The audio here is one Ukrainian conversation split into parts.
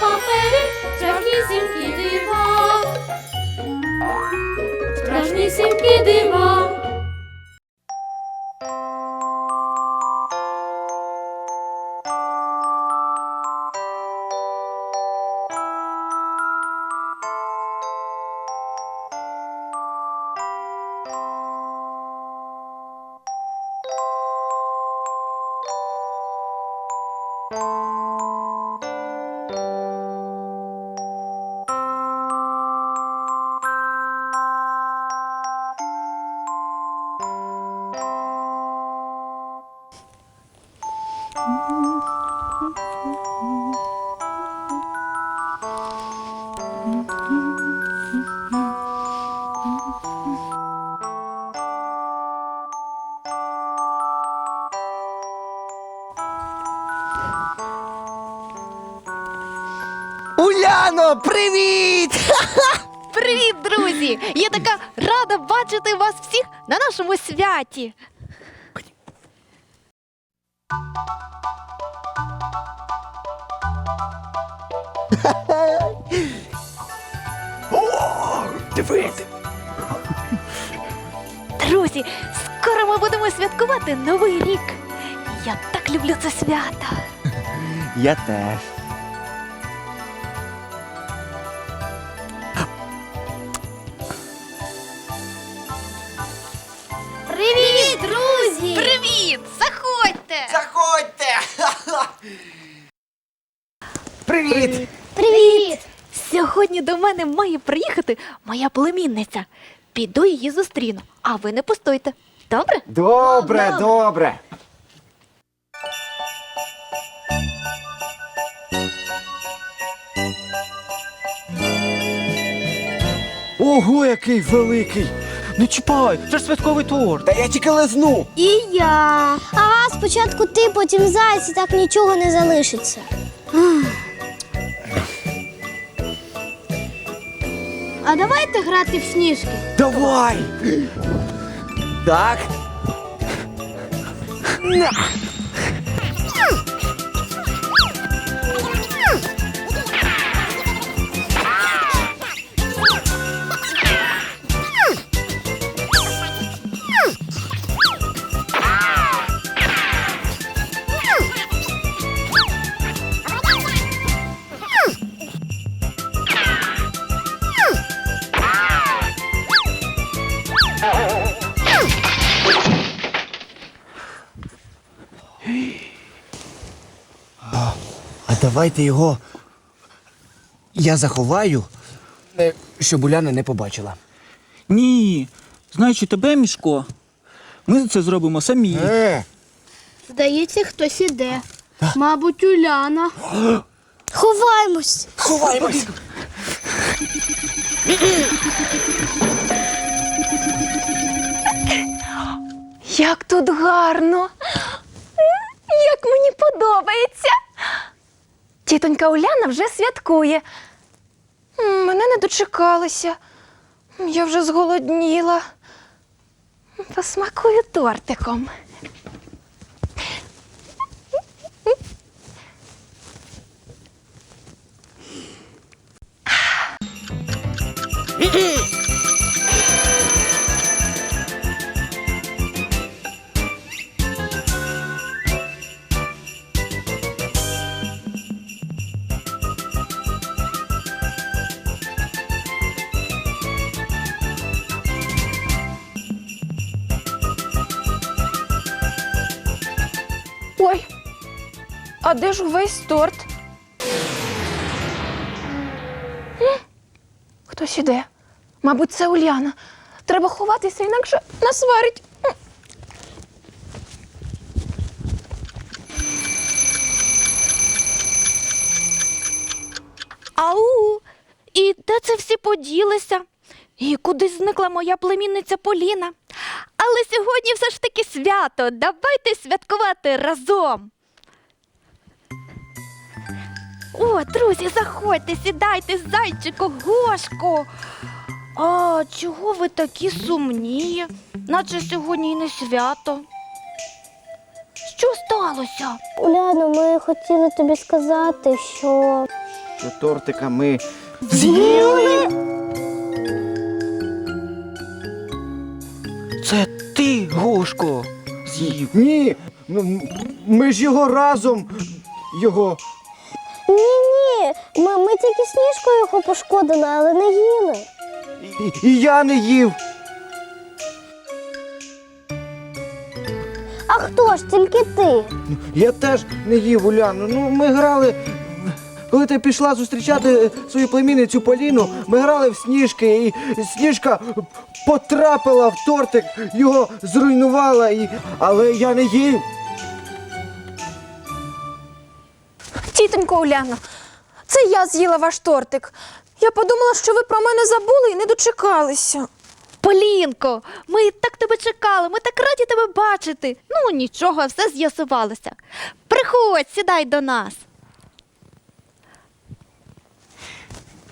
створити страшні сімки дива, страшні сімки дива. Друзі! Я така рада бачити вас всіх на нашому святі. Дивись. Друзі, скоро ми будемо святкувати Новий рік. Я так люблю це свято. Я теж. Мене має приїхати моя племінниця. Піду її зустріну, а ви не пустуйте. Добре? Добре, добре. Ого, який великий! Не чіпай, це ж святковий торт. Та я тільки лизну. І я. Ага, спочатку ти, потім заяць, і так нічого не залишиться. А давайте грати в сніжки. Давай! Так. На! А давайте його. Я заховаю, е, щоб Уляна не побачила. Ні. Знаючи тебе, Мішко, ми це зробимо самі. Е, Здається, хтось іде. Мабуть, Уляна. Ховаємось. ховаємось! Як тут гарно! Як мені подобається! Тітонька Уляна вже святкує. Мене не дочекалися. Я вже зголодніла. Посмакую тортиком. Ой, а де ж увесь торт? Хтось іде. Мабуть, це Уляна. Треба ховатися, інакше нас варить. М. І де це всі поділися? І кудись зникла моя племінниця Поліна. Але сьогодні все ж таки свято. Давайте святкувати разом. О, друзі, заходьте, сідайте, зайчику, гошко. А чого ви такі сумні? Наче сьогодні й не свято. Що сталося? Уляно, ми хотіли тобі сказати, що Що тортика ми. Це ти, з'їв. Ні! ну, м- Ми ж його разом. Його. ні, ні, ми, ми тільки сніжкою його пошкодили, але не їли. І, і я не їв. А хто ж тільки ти? Я теж не їв, Уляну. Ну, ми грали. Коли ти пішла зустрічати свою племінницю Поліну, ми грали в сніжки, і сніжка потрапила в тортик, його зруйнувала, і... але я не їв. Тітонько Уляно, це я з'їла ваш тортик. Я подумала, що ви про мене забули і не дочекалися. Полінко, ми так тебе чекали, ми так раді тебе бачити. Ну нічого, все з'ясувалося. Приходь, сідай до нас.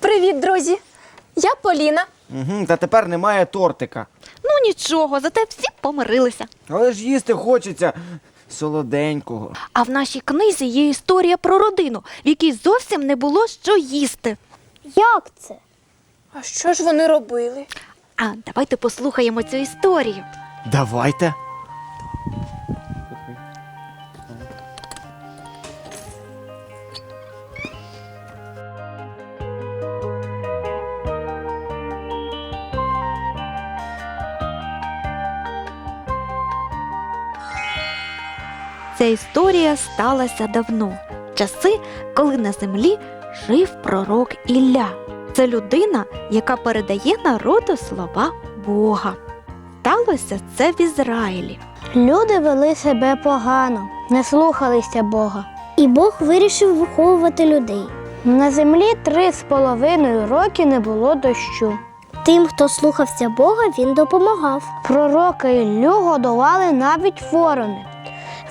Привіт, друзі. Я Поліна. Угу, та тепер немає тортика. Ну нічого, зате всі помирилися. Але ж їсти хочеться солоденького. А в нашій книзі є історія про родину, в якій зовсім не було що їсти. Як це? А що ж вони робили? А давайте послухаємо цю історію. Давайте. Ця історія сталася давно, часи, коли на землі жив пророк Ілля. Це людина, яка передає народу слова Бога. Сталося це в Ізраїлі. Люди вели себе погано, не слухалися Бога. І Бог вирішив виховувати людей. На землі три з половиною роки не було дощу. Тим, хто слухався Бога, він допомагав. Пророка Іллю годували навіть ворони.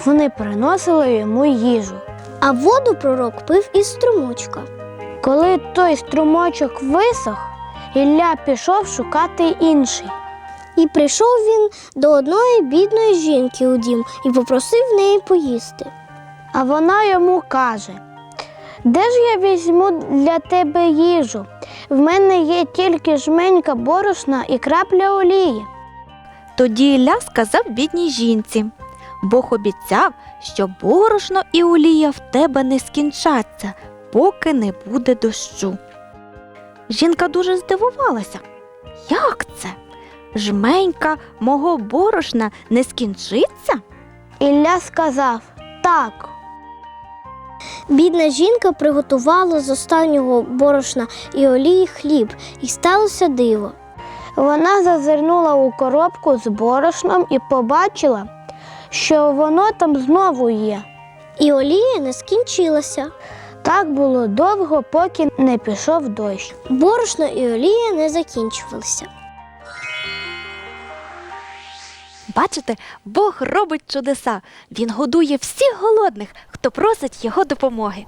Вони приносили йому їжу. А воду пророк пив із струмочка. Коли той струмочок висох, Ілля пішов шукати інший. І прийшов він до одної бідної жінки у дім і попросив в неї поїсти. А вона йому каже: Де ж я візьму для тебе їжу? В мене є тільки жменька борошна і крапля олії. Тоді Ілля сказав бідній жінці: Бог обіцяв, що борошно і олія в тебе не скінчаться, поки не буде дощу. Жінка дуже здивувалася. Як це? Жменька мого борошна не скінчиться? Ілля сказав так. Бідна жінка приготувала з останнього борошна і олії хліб, і сталося диво. Вона зазирнула у коробку з борошном і побачила, що воно там знову є. І олія не скінчилася. Так було довго, поки не пішов дощ. Борошно і олія не закінчувалися. Бачите, Бог робить чудеса. Він годує всіх голодних, хто просить його допомоги.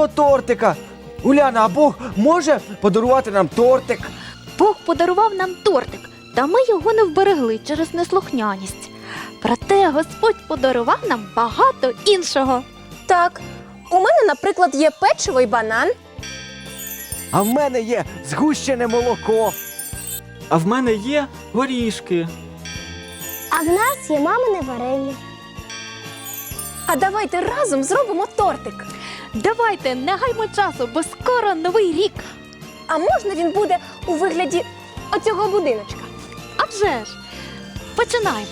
Святкового тортика. Уляна, а Бог може подарувати нам тортик? Бог подарував нам тортик, та ми його не вберегли через неслухняність. Проте Господь подарував нам багато іншого. Так, у мене, наприклад, є печиво і банан. А в мене є згущене молоко. А в мене є горішки. А в нас є мамине варення. А давайте разом зробимо тортик. Давайте не гаймо часу, бо скоро новий рік. А можна він буде у вигляді оцього будиночка? А вже ж, починаємо.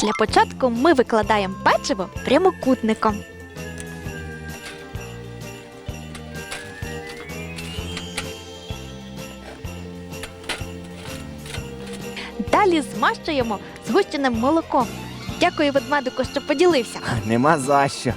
Для початку ми викладаємо печиво прямокутником. Далі змащуємо згущеним молоком. Дякую ведмедику, що поділився. Нема за що.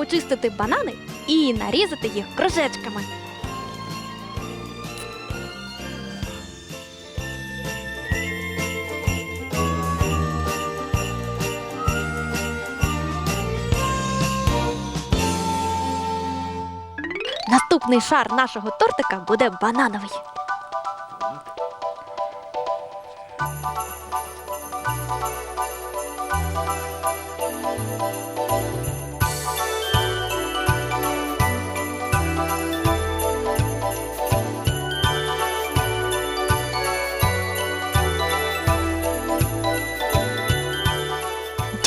Почистити банани і нарізати їх кружечками. Наступний шар нашого тортика буде банановий.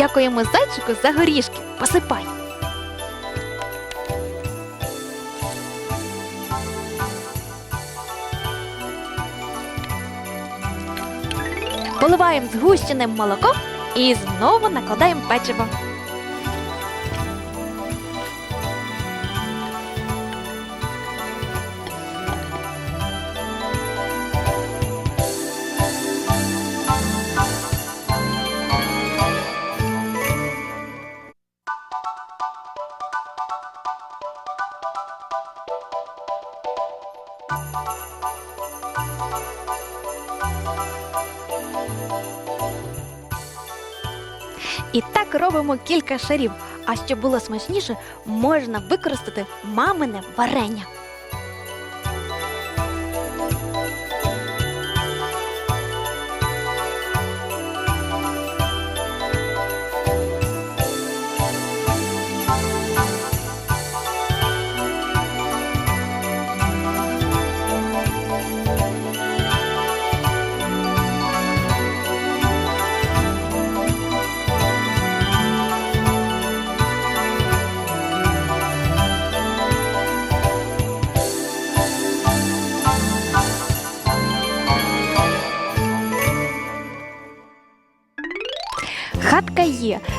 Дякуємо зайчику за горішки. Посипай. Поливаємо згущеним молоком і знову накладаємо печиво. Робимо кілька шарів. А щоб було смачніше, можна використати мамине варення.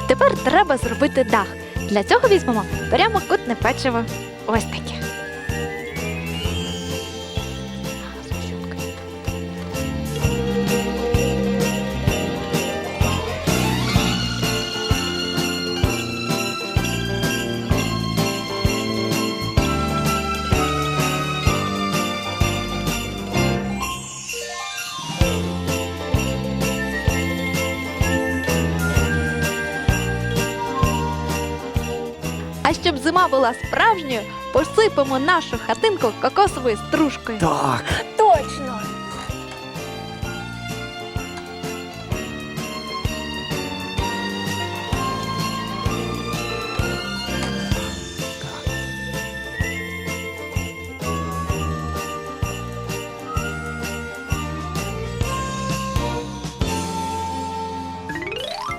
Тепер треба зробити дах. Для цього візьмемо прямокутне печиво. Ось таке. Була справжньою, посипемо нашу хатинку кокосовою стружкою. Так.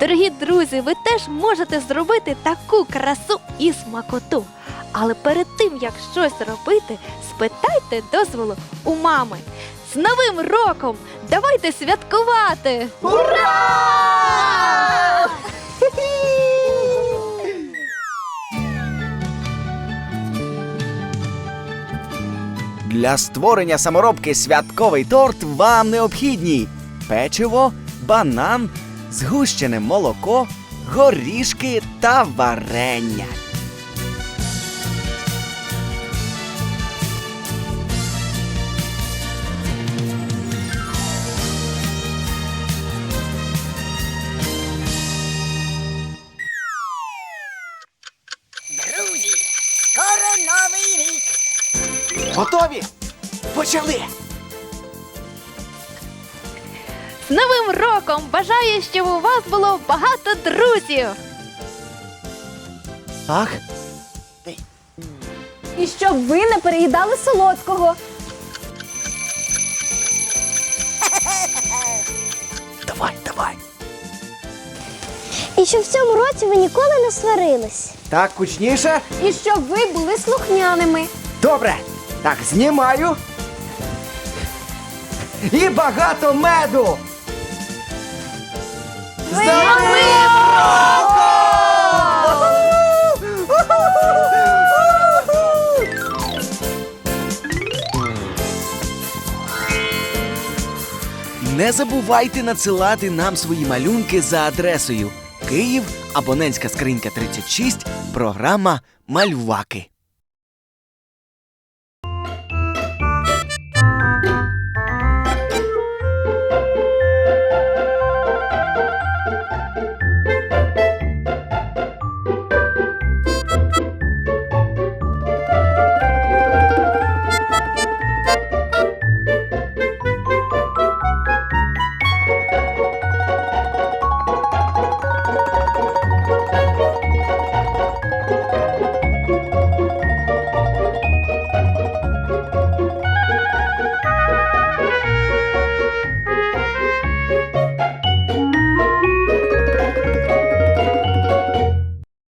Дорогі друзі, ви теж можете зробити таку красу і смакоту. Але перед тим, як щось робити, спитайте дозволу у мами. З Новим роком! Давайте святкувати! Ура! Для створення саморобки святковий торт вам необхідні печиво, банан, згущене молоко, горішки та варення. Друзі, скоро новий рік. Готові? Почали! З Новим роком! Бажаю, щоб у вас було багато друзів! Ах, І щоб ви не переїдали солодкого. давай, давай. І щоб в цьому році ви ніколи не сварились. Так, кучніше. І щоб ви були слухняними. Добре. Так, знімаю. І багато меду. Не забувайте надсилати нам свої малюнки за адресою Київ, абонентська скринька 36, програма Мальваки.